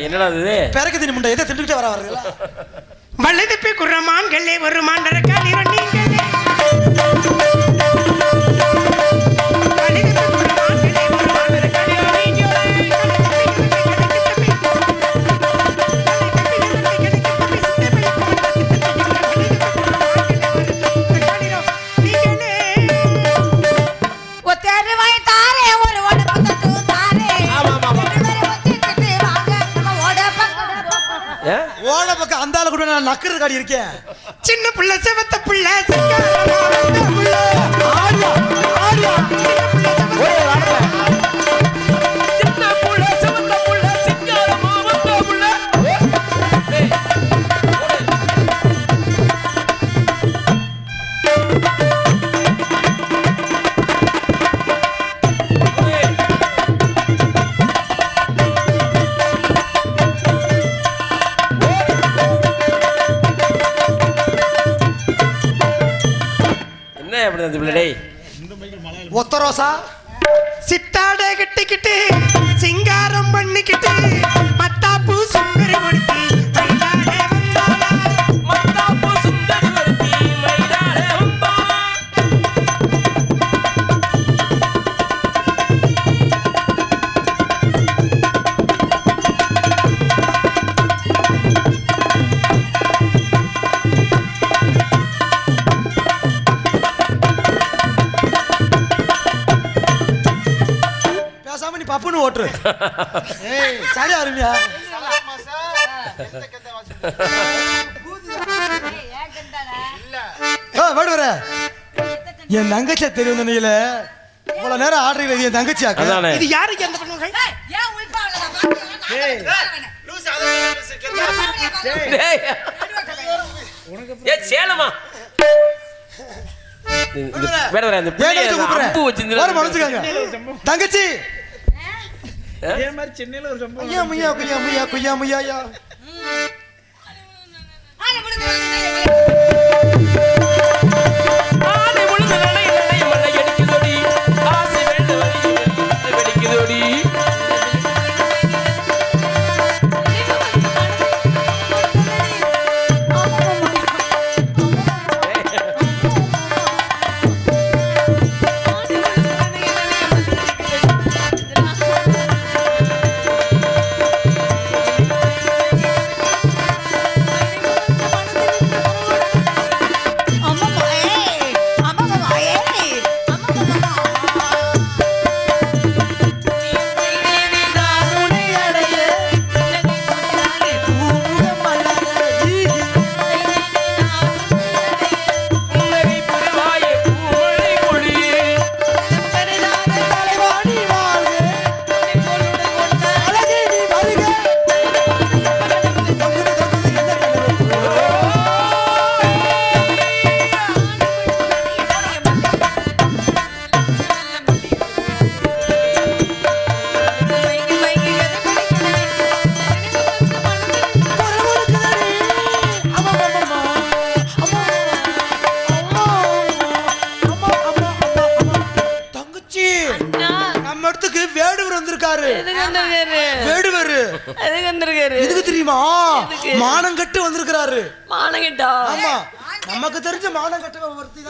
என்னடா இது? பிறகு தினி முண்டை எதை திண்டுக்கிட்டே வர வரீங்களா வலதுப்பி குர்ரமான்களே ஒரு மாண்டரக்கால் இரண்டீங்களே நான் நக்குறது காடி இருக்கேன். சின்ன பிள்ளை செவத்த பிள்ளை சிங்காரமா வந்த ஆடியா ஆடியா என்ன பிள்ளை ஒத்த ரோசா சித்தாட கிட்டிக்கிட்டு சிங்காரம் பண்ணிக்கிட்டு மத்தாப்பு சுந்தரி கொடுத்து ஓட்டுரு ஏய் சரியா அருமையா? ஏ வேடு வர. என் தங்கச்சியா தெரியும் நினைக்கல இவ்வளவு நேரம் ஆடுறீங்க என் தங்கச்சி அதானே. இது யாருக்கு அந்த பண்ணுவாங்க சேலமா இது- இது அம்பு கூப்பிடுறேன் ஒரு வச்சிருந்தேன் ஐயா முய்யா குய்யா முய்யா குய்யா முய்யா வந்திருக்காரு. வேடுவர் எதுக்கு தெரியுமா? எதுக்கு? மானம் கட்டு வந்திருக்கிறாரு. மானங்கிட்டா? ஆமா. நமக்கு தெரிஞ்ச மானம் கட்டு ஒருத்தி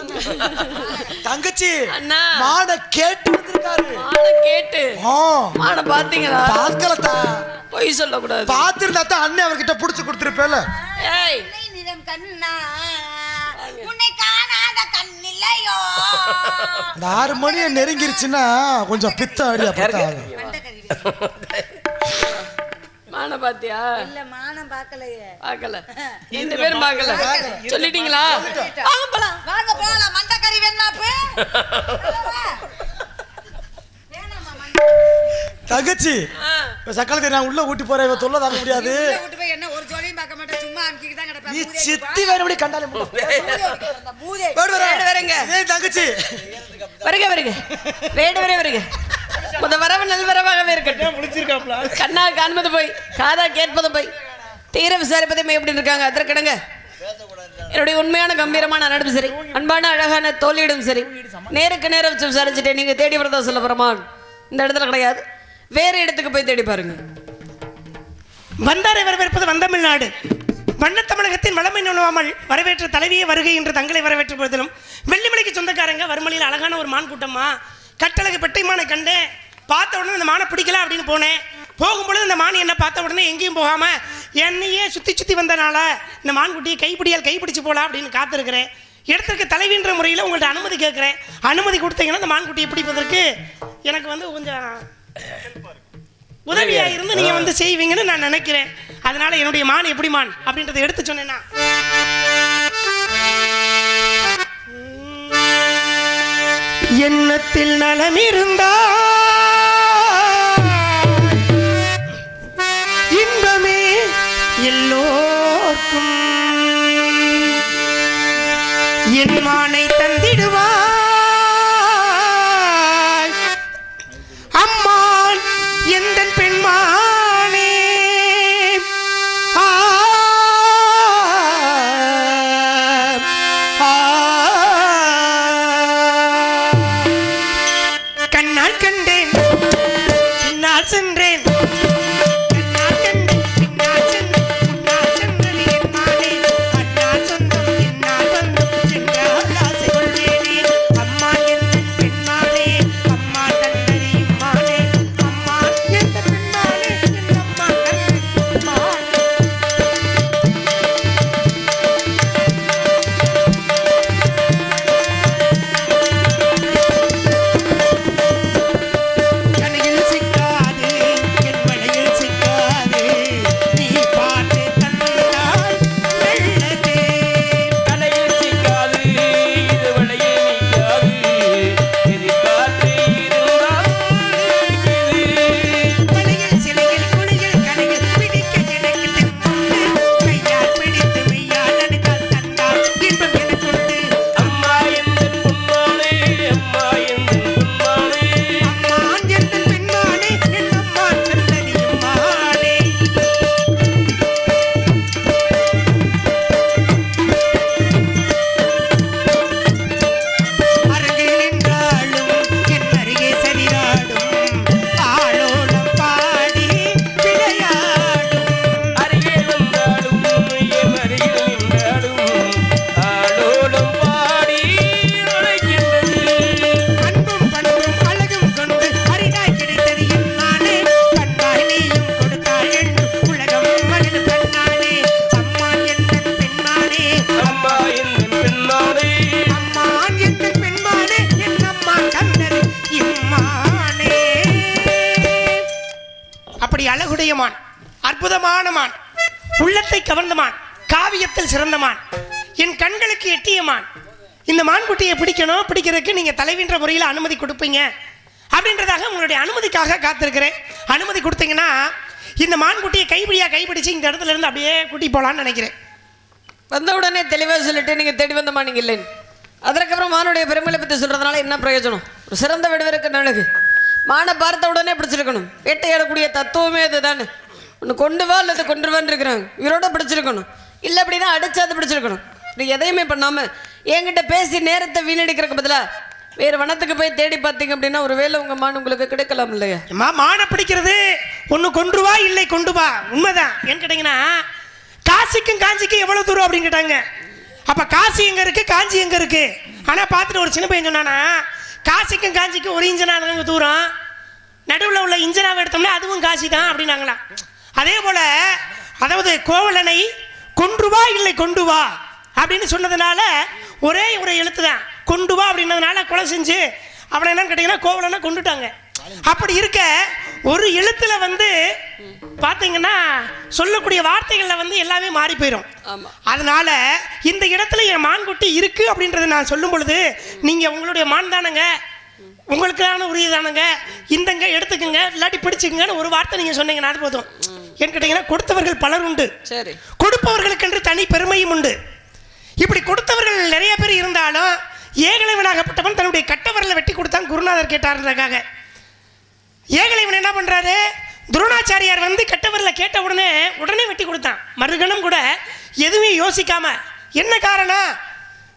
தங்கச்சி அண்ணா. மான கேட்டு வந்திருக்காரு. மான கேட்டு. மான பாத்தீங்களா பாக்கலத்தா பொய் சொல்லக்கூடாது. பாத்திருந்தா தான் அண்ணன் அவர்கிட்ட புடிச்சு கொடுத்துருப்பேல ஏய். நிறம் கண்ணா. இந்த ஆறு மணியை நெருங்கிருச்சுன்னா கொஞ்சம் பித்த அடியா பித்த. மான பாத்தியா இல்ல மானம் பார்க்கலையே. பார்க்கல. ரெண்டு பேரும் பார்க்கல. சொல்லிட்டீங்களா? வாங்க போலாம். வாங்க போலாம். மண்டக்கறி வேணாமா தங்கச்சி இப்ப சக்காலத்தை நான் உள்ள ஊட்டி போறேன் இவ தொல்லை தாங்க முடியாது. உள்ள விட்டு போய் என்ன ஒரு ஜோலியும் பார்க்க மாட்டேன் சும்மா அமுக்கிட்டு தான் கிடப்பேன். நீ மூதேவி சித்தி வேறுபடி கண்டாலே. அந்த மூதேவி. வேடு வரேங்க. ஏய் தங்கச்சி. வருக வருக. வேடு வரே வருக. முத வரவு நல்வரவாகவே இருக்கட்டும். கண்ணா காண்பது போய் காதா கேட்பது போய். தீர விசாரிப்பதும் எப்படி இருக்காங்க? அதற்கிடங்க. என்னுடைய உண்மையான கம்பீரமான நடிப்பு சரி. அன்பான அழகான தோல்லியிடும் சரி. நேருக்கு நேரம் வச்சு விசாரிச்சுட்டேன். நீங்க தேடி வரதா சொல்ல போறமான் இந்த இடத்துல கிடையாது. வேறு இடத்துக்கு போய் தேடி பாருங்க. வந்தாரை வரவேற்பது வந்தமிழ்நாடு வண்ண தமிழகத்தின் வளமை நுழைவாமல் வரவேற்ற தலைவியே வருகை என்று தங்களை வரவேற்ற பொழுதிலும் வெள்ளிமலைக்கு சொந்தக்காரங்க வறுமலையில் அழகான ஒரு மான் கூட்டமா கட்டழகு பெட்டை மானை கண்டேன். பார்த்த உடனே இந்த மானை பிடிக்கல அப்படின்னு போனேன். போகும்பொழுது இந்த மான் என்ன பார்த்த உடனே எங்கேயும் போகாமல் என்னையே சுற்றி சுற்றி வந்தனால இந்த மான்குட்டியை கைப்பிடியால் கைப்பிடிச்சு போகலாம் அப்படின்னு காத்திருக்கிறேன். இடத்திற்கு தலைவின்ற முறையில் உங்கள்கிட்ட அனுமதி கேட்குறேன். அனுமதி கொடுத்தீங்கன்னா இந்த மான்குட்டியை பிடிப்பதற்கு எனக்கு வந்து கொஞ்சம் உதவியா இருந்து நீங்க வந்து செய்வீங்கன்னு நான் நினைக்கிறேன். அதனால என்னுடைய மான் எப்படி மான் அப்படின்றத எடுத்து சொன்னேன்னா. எண்ணத்தில் நலம் இருந்தா இன்பமே எல்லோ தலைவின்ற முறையில் அனுமதி கொடுப்பீங்க. அப்படின்றதாக உங்களுடைய அனுமதிக்காக காத்திருக்கிறேன். அனுமதி கொடுத்தீங்கன்னா இந்த மான்குட்டியை கைப்பிடியாக கைப்பிடிச்சு இந்த இடத்துல இருந்து அப்படியே கூட்டி போலான்னு நினைக்கிறேன். வந்த உடனே தெளிவாக சொல்லிட்டு நீங்கள் தேடி வந்தமா நீங்கள் இல்லைன்னு. அதற்கப்புறம் மானுடைய பெருமையை பற்றி சொல்கிறதுனால என்ன பிரயோஜனம்? ஒரு சிறந்த விடுவருக்கு நல்லது மானை பார்த்த உடனே பிடிச்சிருக்கணும். வேட்டையாடக்கூடிய தத்துவமே அதுதானே. ஒன்று கொண்டு வா அல்லது கொண்டு வான்னு இருக்கிறாங்க. இவரோட பிடிச்சிருக்கணும். இல்லை அப்படின்னா அடிச்சாது பிடிச்சிருக்கணும். எதையுமே பண்ணாமல் என்கிட்ட பேசி நேரத்தை வீணடிக்கிறதுக்கு பதிலாக வேறு வனத்துக்கு போய் தேடி பார்த்தீங்க அப்படின்னா ஒரு உங்க மான் உங்களுக்கு கிடைக்கலாம் இல்லையா? அம்மா மானை பிடிக்கிறது ஒன்று கொண்டு வா இல்லை கொண்டு வா. உண்மைதான். ஏன்னு கேட்டிங்கன்னா காசிக்கும் காஞ்சிக்கும் எவ்வளோ தூரம் அப்படின்னு கேட்டாங்க. அப்போ காசி எங்கே இருக்குது காஞ்சி எங்கே இருக்குது ஆனால் பார்த்துட்டு ஒரு சின்ன பையன் சொன்னானா காசிக்கும் காஞ்சிக்கும் ஒரு இன்ஜினாங்க தூரம்? நடுவில் உள்ள இன்ஜினாவை எடுத்தோம்னா அதுவும் காசி தான் அப்படின்னாங்களாம் அதே போல் அதாவது கோவலனை கொன்று வா இல்லை கொண்டு வா அப்படின்னு சொன்னதுனால ஒரே ஒரு எழுத்து தான். கொண்டு வா அப்படின்னதுனால கொலை செஞ்சு அவனை என்னன்னு கேட்டிங்கன்னா கோவலனை கொண்டுட்டாங்க. அப்படி இருக்க ஒரு எழுத்துல வந்து பார்த்தீங்கன்னா சொல்லக்கூடிய வார்த்தைகள்ல வந்து எல்லாமே மாறி போயிடும் அதனால இந்த இடத்துல என் மான்குட்டி இருக்கு அப்படின்றத நான் சொல்லும் பொழுது நீங்க உங்களுடைய மான் தானங்க உங்களுக்கான உரியதானங்க இந்தங்க எடுத்துக்கங்க இல்லாட்டி பிடிச்சுக்கங்கன்னு ஒரு வார்த்தை நீங்க சொன்னீங்கன்னா போதும். ஏன்னு கேட்டீங்கன்னா கொடுத்தவர்கள் பலர் உண்டு. சரி. கொடுப்பவர்களுக்கென்று தனி பெருமையும் உண்டு. இப்படி கொடுத்தவர்கள் நிறைய பேர் இருந்தாலும் ஏகலைவனாகப்பட்டவன் தன்னுடைய கட்டவரில் வெட்டி கொடுத்தான் குருநாதர் கேட்டாருன்றதுக்காக. ஏகலைவன் என்ன பண்ணுறாரு துரோணாச்சாரியார் வந்து கட்டவரில் கேட்ட உடனே உடனே வெட்டி கொடுத்தான். மறுகணம் கூட எதுவுமே யோசிக்காம என்ன காரணம்?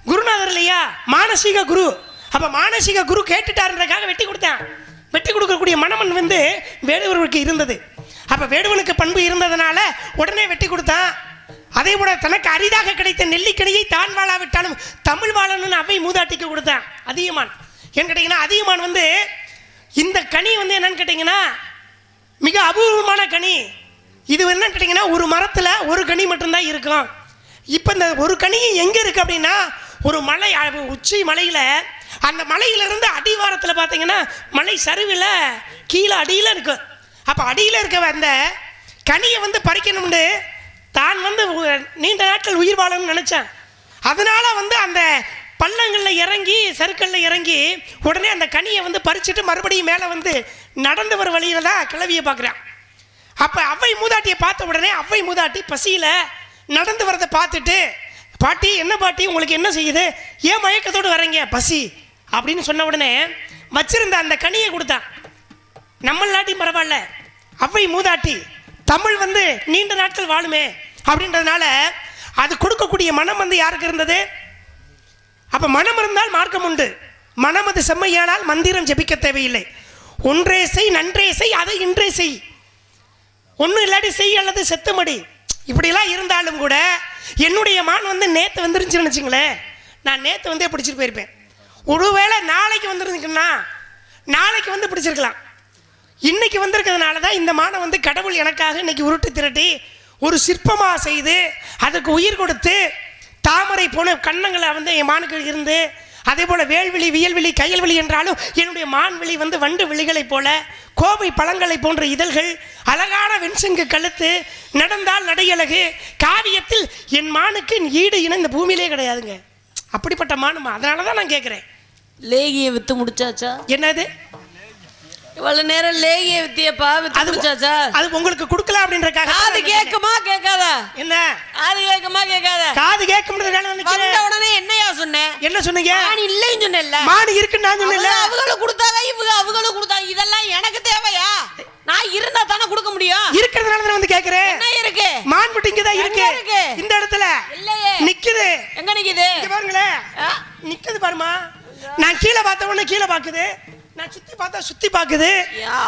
குருநாதர் இல்லையா? மானசீக குரு. அப்போ மானசீக குரு கேட்டுட்டாருன்றதுக்காக வெட்டி கொடுத்தான். வெட்டி கொடுக்கக்கூடிய மனமன் வந்து வேடுவர்களுக்கு இருந்தது. அப்போ வேடுவனுக்கு பண்பு இருந்ததுனால உடனே வெட்டி கொடுத்தான். அதே போல தனக்கு அரிதாக கிடைத்த நெல்லிக்கனியை தான் வாழாவிட்டாலும் தமிழ் வாழணும்னு அவை மூதாட்டிக்கு கொடுத்தான். அதிகமான் ஏன்னு கேட்டிங்கன்னா அதிகமான் வந்து இந்த கனி வந்து என்னன்னு கேட்டிங்கன்னா மிக அபூர்வமான கனி. இது என்னன்னு கேட்டிங்கன்னா ஒரு மரத்தில் ஒரு கனி மட்டும்தான் இருக்கும். இப்போ இந்த ஒரு கனி எங்கே இருக்குது அப்படின்னா ஒரு மலை உச்சி மலையில் அந்த மலையிலிருந்து அடிவாரத்தில் பார்த்தீங்கன்னா மலை சரிவில் கீழே அடியில் இருக்கும் அப்போ அடியில் இருக்க அந்த கனியை வந்து பறிக்கணும்னு தான் வந்து நீண்ட நாட்கள் உயிர் வாழணும்னு நினச்சேன். அதனால வந்து அந்த பள்ளங்களில் இறங்கி சருக்களில் இறங்கி உடனே அந்த கனியை வந்து பறிச்சுட்டு மறுபடியும் மேலே வந்து நடந்து வர வழியில் தான் கிளவியை பார்க்குறான். அப்போ அவ்வை மூதாட்டியை பார்த்த உடனே அவ்வை மூதாட்டி பசியில் நடந்து வரதை பார்த்துட்டு பாட்டி என்ன பாட்டி? உங்களுக்கு என்ன செய்யுது? ஏன் மயக்கத்தோடு வரீங்க பசி. அப்படின்னு சொன்ன உடனே வச்சிருந்த அந்த கனியை கொடுத்தான். நம்மளாட்டி பரவாயில்ல. அவ்வை மூதாட்டி தமிழ் வந்து நீண்ட நாட்கள் வாழுமே. அப்படின்றதுனால அது கொடுக்கக்கூடிய மனம் வந்து யாருக்கு இருந்தது? அப்போ மனம் இருந்தால் மார்க்கம் உண்டு. மனம் அது செம்மையானால் மந்திரம் ஜெபிக்க தேவையில்லை. ஒன்றே செய் நன்றே செய் அதை இன்றே செய். ஒன்றும் இல்லாட்டி செய் அல்லது செத்துமடி. இப்படிலாம் இருந்தாலும் கூட என்னுடைய மான் வந்து நேற்று வந்துருந்துச்சுன்னு வச்சுங்களேன். நான் நேற்று வந்தே பிடிச்சிட்டு போயிருப்பேன். ஒருவேளை நாளைக்கு வந்துருந்துக்குன்னா நாளைக்கு வந்து பிடிச்சிருக்கலாம். இன்னைக்கு வந்திருக்கிறதுனால தான் இந்த மானை வந்து கடவுள் எனக்காக இன்னைக்கு உருட்டு திரட்டி ஒரு சிற்பமாக செய்து அதுக்கு உயிர் கொடுத்து தாமரை போன கன்னங்களை வந்து என் மானுக்கு இருந்து அதே போல் வேல்விழி வியல்விழி கையல்விழி என்றாலும் என்னுடைய மான்விழி வந்து வண்டு விழிகளைப் போல கோவை பழங்களை போன்ற இதழ்கள் அழகான வெண்சங்கு கழுத்து நடந்தால் நடையழகு காவியத்தில் என் மானுக்கு ஈடு இணை இந்த பூமியிலே கிடையாதுங்க. அப்படிப்பட்ட மானுமா? அதனால தான் நான் கேட்குறேன் லேகிய வித்து முடிச்சாச்சா? என்னது? இவ்வளவு நேரம் லேகிய வித்தியப்பா வித்து அது முடிச்சாச்சா அது உங்களுக்கு கொடுக்கலாம் அப்படின்றக்காக காது கேக்குமா கேட்காதா? என்ன? காது கேக்குமா கேட்காதா? காது கேட்க முடியல வந்த உடனே என்னையா சொன்னேன்? என்ன சொன்னீங்க? நான் இல்லைன்னு சொன்னேன்ல. மாடு இருக்குன்னு நான் சொன்னேன்ல. அவங்களும் கொடுத்தாங்க இவங்க அவங்களும் கொடுத்தாங்க. இதெல்லாம் எனக்கு தேவையா? நான் இருந்தா தானே கொடுக்க முடியும்? இருக்கிறதுனால தான் வந்து கேக்குறேன் என்ன இருக்கு? மான் குட்டி இங்க தான் இருக்கு? இந்த இடத்துல இல்லையே. நிக்குது. எங்க நிக்குது? இங்க பாருங்களேன். ஆ? நிக்குது பாருமா. நான் கீழே பார்த்த உடனே கீழே பாக்குது நான் சுத்தி பார்த்தா சுத்தி பாக்குது.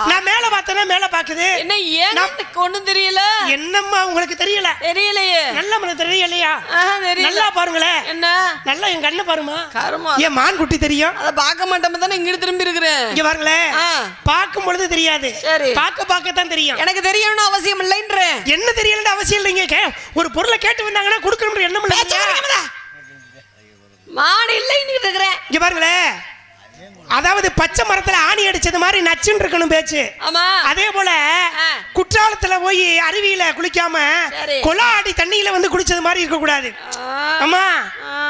நான் மேல பார்த்தேன்னா மேல பாக்குது. என்ன ஏன் ஒண்ணும் தெரியல? என்னம்மா உங்களுக்கு தெரியல? தெரியலையே. நல்ல மனது தெரியலையா? நல்லா பாருங்களேன் என்ன? நல்லா என் கண்ணு பாருமா. கருமா. ஏன் மான் குட்டி தெரியும். அத பார்க்க மாட்டோம் தானே இங்கிட்டு திரும்பி இருக்கிறேன். இங்க பாருங்களேன் ஆ. பார்க்கும் பொழுது தெரியாது. சரி. பார்க்க பார்க்க தான் தெரியும். எனக்கு தெரியணும்னு அவசியம் இல்லைன்றேன் என்ன தெரியலன்னு அவசியம் இல்லைங்க ஒரு பொருளை கேட்டு வந்தாங்கன்னா கொடுக்கணும்ன்ற எண்ணம் இல்லை. மாடு இல்லைன்னு இருக்கிறேன் இங்க பாருங்களேன் அதாவது பச்சை மரத்துல ஆணி அடிச்சது மாதிரி நச்சுன்னு இருக்கணும் பேச்சு. ஆமா. அதே போல. குற்றாலத்துல போய் அருவியில குளிக்காம சரி. கொலாடி தண்ணியில வந்து குளிச்சது மாதிரி இருக்க கூடாது ஆமா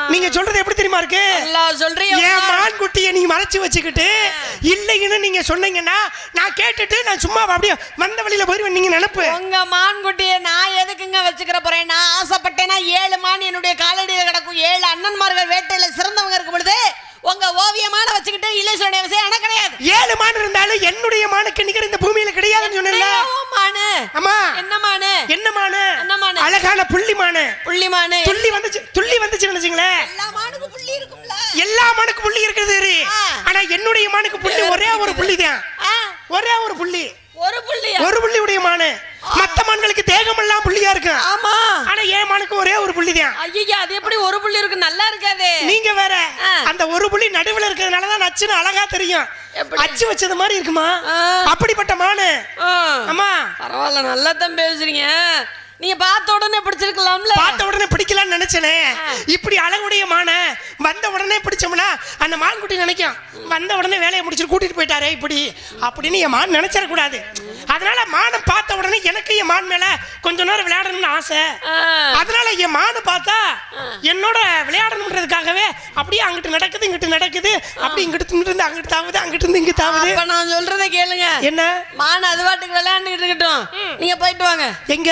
நீங்க சொல்றது எப்படி தெரியுமா இருக்கு? என் மான் குட்டியை நீங்க மறைச்சு வச்சுக்கிட்டு இல்லைன்னு நீங்க சொன்னீங்கன்னா நான் கேட்டுட்டு நான் சும்மா அப்படியே வந்த வழியில போயிருவேன். நீங்க நினைப்பு. உங்க மான்குட்டியை நான் எதுக்குங்க வச்சுக்கிற போறேன்? நான் ஆசைப்பட்டேன்னா ஏழு மான் என்னுடைய காலடியில் கிடக்கும். ஏழு அண்ணன்மார்கள் வேட்டையில சிறந்தவங்க இருக்கும் பொழுது உங்க ஓவியமான வச்சுக்கிட்டு இல்லை சொல்ல அவசியம் எனக்கு கிடையாது. ஏழு மான் இருந்தாலும் என்னுடைய மானுக்கு நிகர் இந்த பூமியில கிடையாதுன்னு சொன்னேன்ல. மானு? ஆமா என்ன மானு? என்ன மானு? என்ன மானு? அழகான புள்ளி மானு. புள்ளி மானு. துள்ளி வந்துச்சு துள்ளி வந்துச்சு நினைச்சுங்களேன். எல்லா மானுக்கும் புள்ளி இருக்கும்ல. எல்லா மானுக்கு புள்ளி இருக்குது. ஆனா என்னுடைய மானுக்கு புள்ளி ஒரே ஒரு புள்ளி தான் ஒரே ஒரு புள்ளி. ஒரு புள்ளியா? ஒரு புள்ளி உடைய மானு மத்த மான்களுக்கு தேகம் எல்லாம் புள்ளியா இருக்கு ஆமா. ஆனா என் மானுக்கு ஒரே ஒரு புள்ளி தான் ஐயா அது புள்ளி இருக்கு நல்லா இருக்காது. நீங்க வேற. அந்த ஒரு புள்ளி நடுவுல இருக்கிறதுனால தான் நச்சுன்னு அழகா தெரியும்? அச்சு வச்சது மாதிரி இருக்குமா. அப்படிப்பட்ட மானு. ஆமா பரவாயில்ல நல்லா தான் பேசுறீங்க. நீங்க பார்த்த உடனே பிடிச்சிருக்கலாம்ல. பார்த்த உடனே பிடிக்கலாம்னு நினைச்சனே. இப்படி அழகுடைய மானை வந்த உடனே பிடிச்சோம்னா அந்த மான்குட்டி நினைக்கும். வந்த உடனே வேலையை முடிச்சுட்டு கூட்டிட்டு போயிட்டாரே இப்படி. அப்படின்னு என் மான் நினைச்சிடக்கூடாது. அதனால மானை பார்த்த உடனே எனக்கு என் மான் மேல கொஞ்ச நேரம் விளையாடணும்னு ஆசை. அதனால என் மானை பார்த்தா என்னோட விளையாடணுன்றதுக்காகவே அப்படியே அங்கிட்டு நடக்குது இங்கிட்டு நடக்குது. அப்படி இங்கிட்டு இருந்து அங்கிட்டு தாவுது அங்கிட்டு இருந்து இங்கிட்டு தாவுது. நான் சொல்றதை கேளுங்க. என்ன? மான் அது பாட்டுக்கு விளையாண்டுட்டு இருக்கட்டும். நீங்க போயிட்டு வாங்க. எங்க?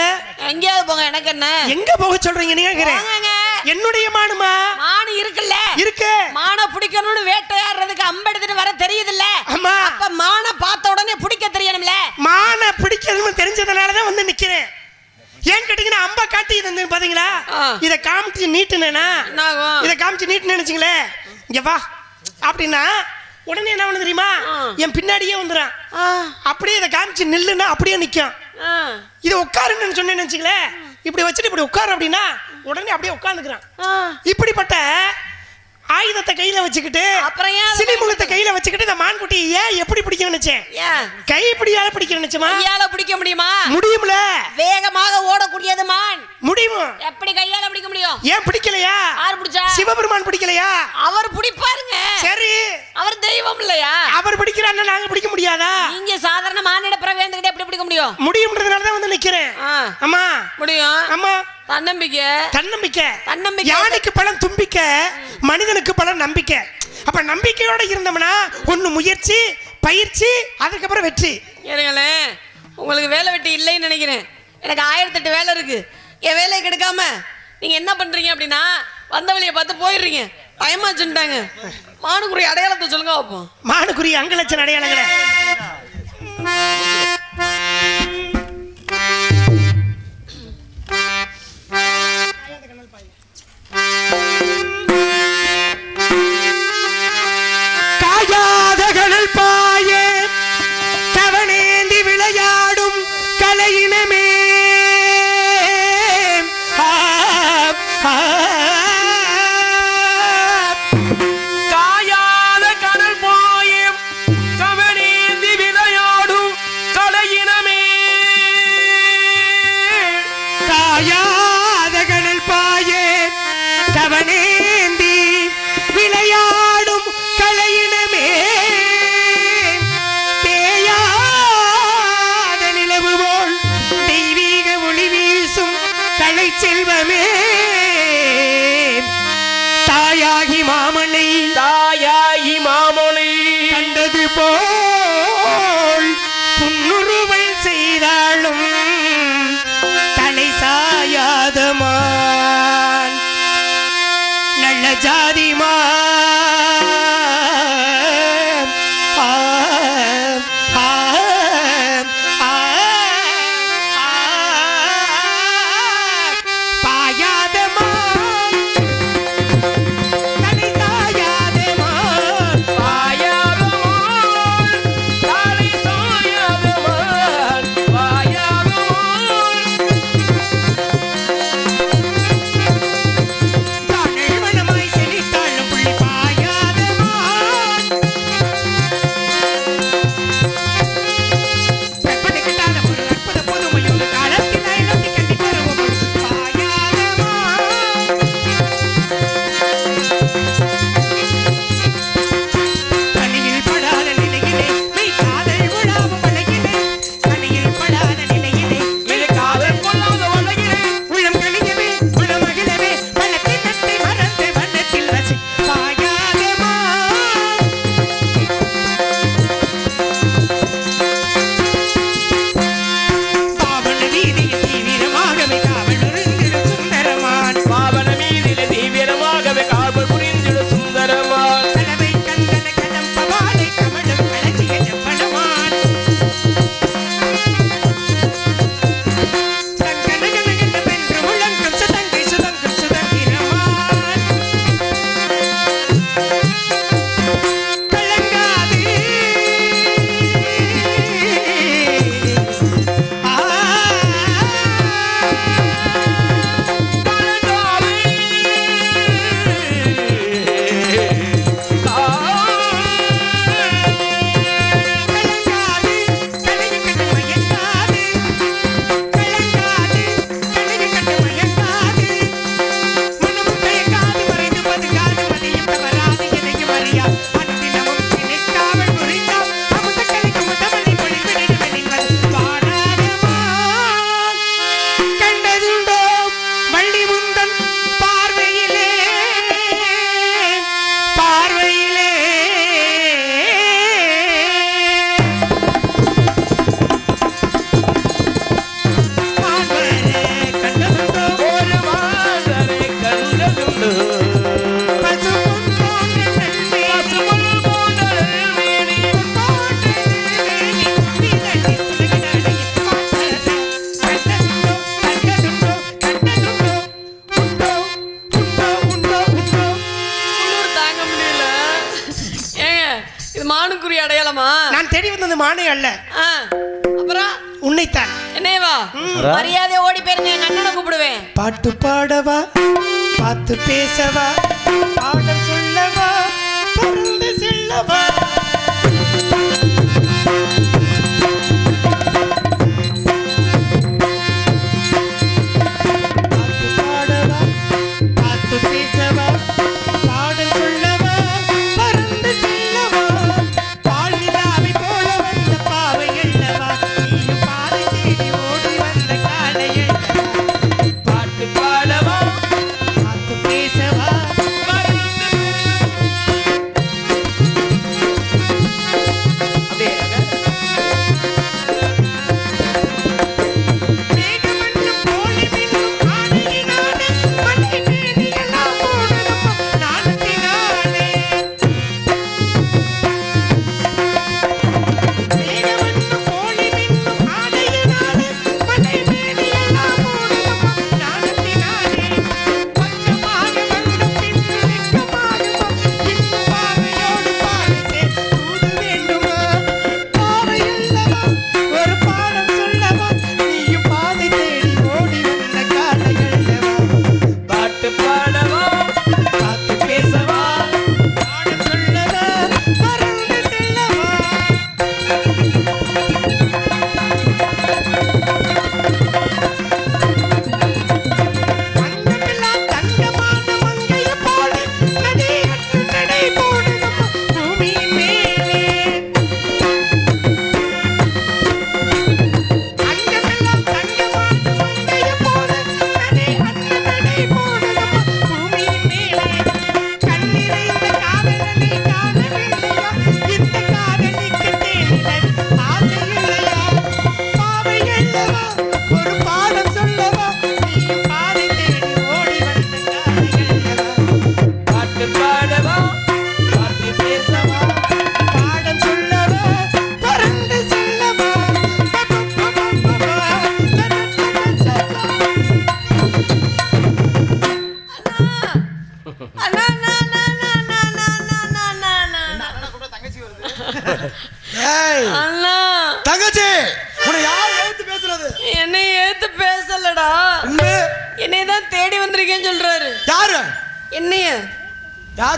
எங்கேயாவது போங்க எனக்கு என்ன? எங்க போக சொல்றீங்க நீங்க. என்னுடைய மானுமா? மான் இருக்குல்ல. இருக்கு. மானை பிடிக்கணும்னு வேட்டையாடுறதுக்கு அம்பு எடுத்துட்டு வர தெரியுதுல்ல. ஆமா. அப்ப மானை பார்த்த உடனே பிடிக்க தெரியணும்ல மானை பிடிக்கிறதுன்னு தெரிஞ்சதுனால தான் வந்து நிக்கிறேன் ஏன் கேட்டீங்கன்னா அம்பா காட்டி இது பாத்தீங்களா. இத காமிச்சு ஆகும்? இத காமிச்சு நீட்டு நினைச்சீங்களே இங்க வா அப்படின்னா உடனே என்ன பண்ணு தெரியுமா. என் பின்னாடியே வந்துடும் அப்படியே இதை காமிச்சு நில்லுன்னா அப்படியே நிக்கும். இது உட்காருன்னு சொன்னேன்னு வச்சுக்கல இப்படி வச்சுட்டு இப்படி உட்காரு அப்படின்னா உடனே அப்படியே உட்காந்துக்கிறான். இப்படிப்பட்ட ஆயுதத்தை கையில வச்சுக்கிட்டு அப்புறம் ஏன் அதை சிலிமுகத்தை கையில வச்சுக்கிட்டு இந்த மான்குட்டி ஏன் எப்படி பிடிக்க நினைச்சேன்? ஏன்? கை பிடியால பிடிக்க நினைச்சமா? கையால பிடிக்க முடியுமா? முடியும்ல. வேகமாக ஓடக்கூடியது மான். முடியும்? எப்படி கையால பிடிக்க முடியும்? ஏன் பிடிக்கலையா? யார் பிடிச்சா? சிவபெருமான் பிடிக்கலையா? அவர் பிடிப்பாருங்க. சரி. அவர் தெய்வம் இல்லையா? அவர் பிடிக்கிறான்னு நாங்க பிடிக்க முடியாதா? நீங்க சாதாரண மானிட இருந்துகிட்டு எப்படி பிடிக்க முடியும்? முடியும்ன்றதுனால தான் வந்து நிக்கிறேன். ஆ. அம்மா. முடியும். அம்மா. தன்னம்பிக்கை. தன்னம்பிக்கை. தன்னம்பிக்கை. யானைக்கு பலன் தும்பிக்க மனிதனுக்கு பலன் நம்பிக்கை. அப்ப நம்பிக்கையோட இருந்தோம்னா ஒண்ணு முயற்சி பயிற்சி அதுக்கப்புறம் வெற்றி. இருங்களேன் உங்களுக்கு வேலை வெட்டி இல்லைன்னு நினைக்கிறேன். எனக்கு ஆயிரத்தெட்டு வேலை இருக்கு. என் வேலையை கெடுக்காம நீங்க என்ன பண்றீங்க அப்படின்னா வந்த வழியை பார்த்து போயிடுறீங்க. பயமாச்சுட்டாங்க மானுக்குரிய அடையாளத்தை சொல்லுங்க பார்ப்போம். மானுக்குரிய அங்கலட்சன் அடையாளங்களை.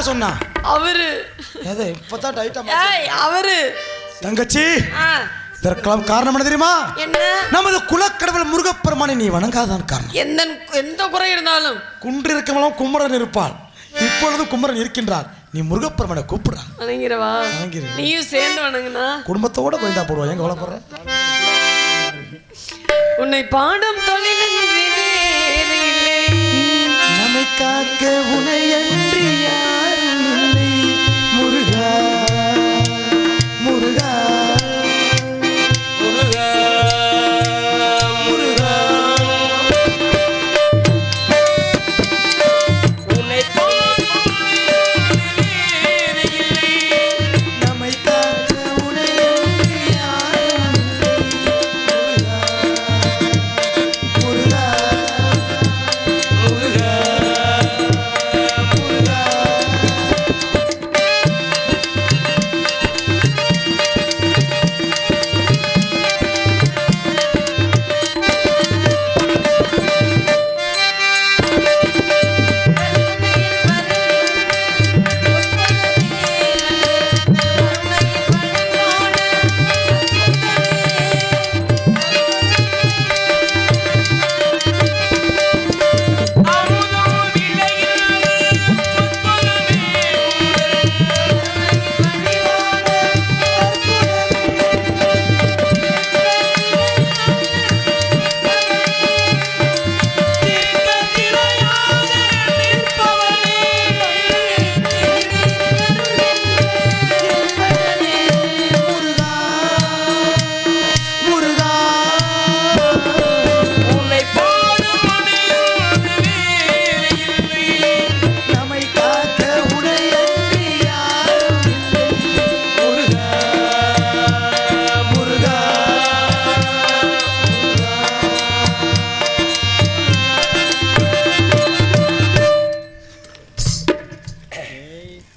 சொன்னா? அவரு. எதை இப்பதான் டைட்டா அவரு. தங்கச்சி இதற்கெல்லாம் காரணம் என்ன தெரியுமா? என்ன? நமது குலக்கடவுள் முருகப்பெருமானை நீ வணங்காதான் காரணம். எந்த எந்த குறை இருந்தாலும். குன்றிருக்கவெல்லாம் குமரன் இருப்பான் இப்பொழுது குமரன் இருக்கின்றார். நீ முருகப்பெருமனை கூப்பிடுறா. வணங்கிறவா வணங்கிரு. நீயும் சேர்ந்து வணங்குனா? குடும்பத்தோட கோயந்தா போடுவா. எங்க வளப்படுற உன்னை பாடும் தொழில் நம்மை காக்க உனையன்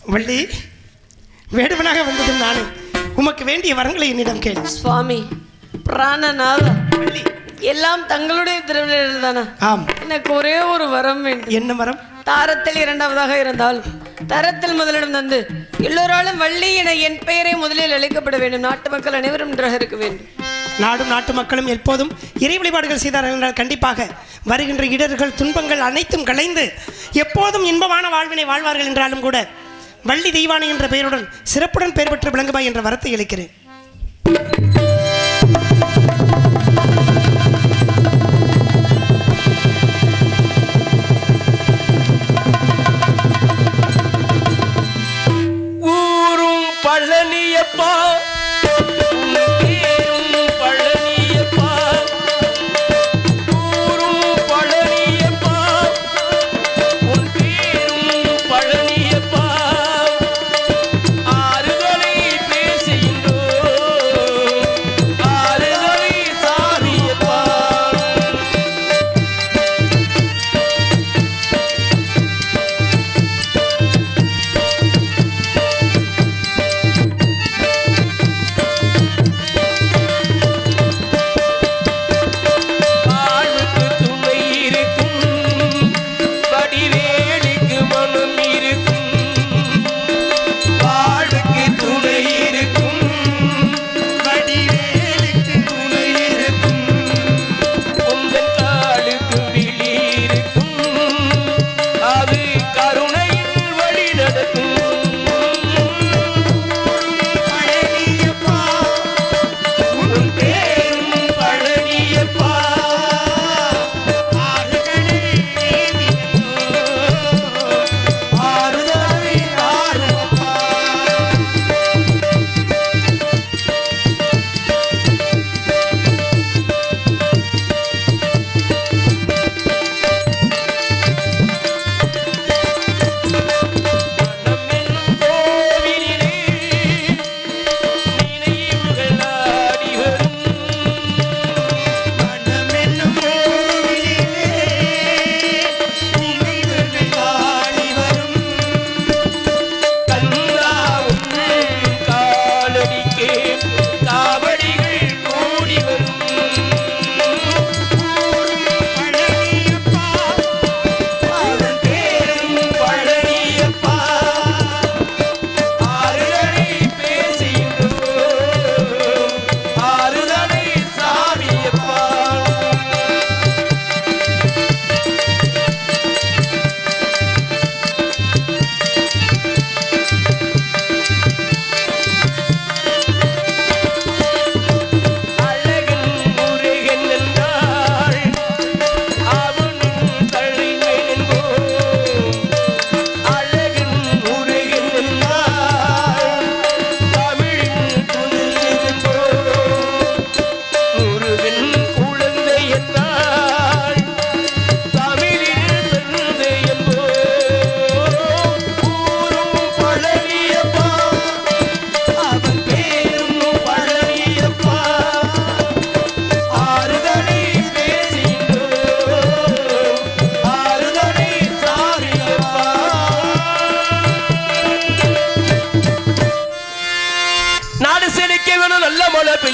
வள்ளி வேடுவனாக வந்ததும் நானே. உமக்கு வேண்டிய வரங்களை என்னிடம் கேள். சுவாமி பிராணநாத வள்ளி. எல்லாம் தங்களுடைய திருவிழா தானே? ஆம். எனக்கு ஒரே ஒரு வரம் வேண்டும். என்ன வரம்? தாரத்தில் இரண்டாவதாக இருந்தால் தரத்தில் முதலிடம் தந்து எல்லோராலும் வள்ளி என என் பெயரை முதலில் அழைக்கப்பட வேண்டும். நாட்டு மக்கள் அனைவரும் நன்றாக இருக்க வேண்டும். நாடும் நாட்டு மக்களும் எப்போதும் இறை வழிபாடுகள் செய்தார்கள் என்றால் கண்டிப்பாக வருகின்ற இடர்கள் துன்பங்கள் அனைத்தும் கலைந்து எப்போதும் இன்பமான வாழ்வினை வாழ்வார்கள் என்றாலும் கூட வள்ளி தெய்வானை என்ற பெயருடன் சிறப்புடன் பெயர் பெற்று விளங்குவாய் என்ற வரத்தை அளிக்கிறேன். will.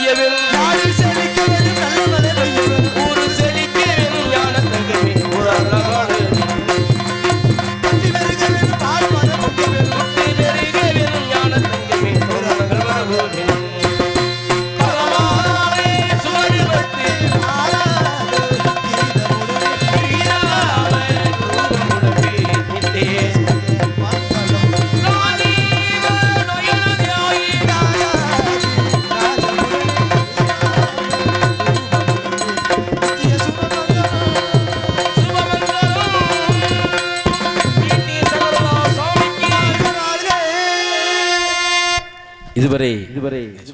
செய்யவில்லை বলব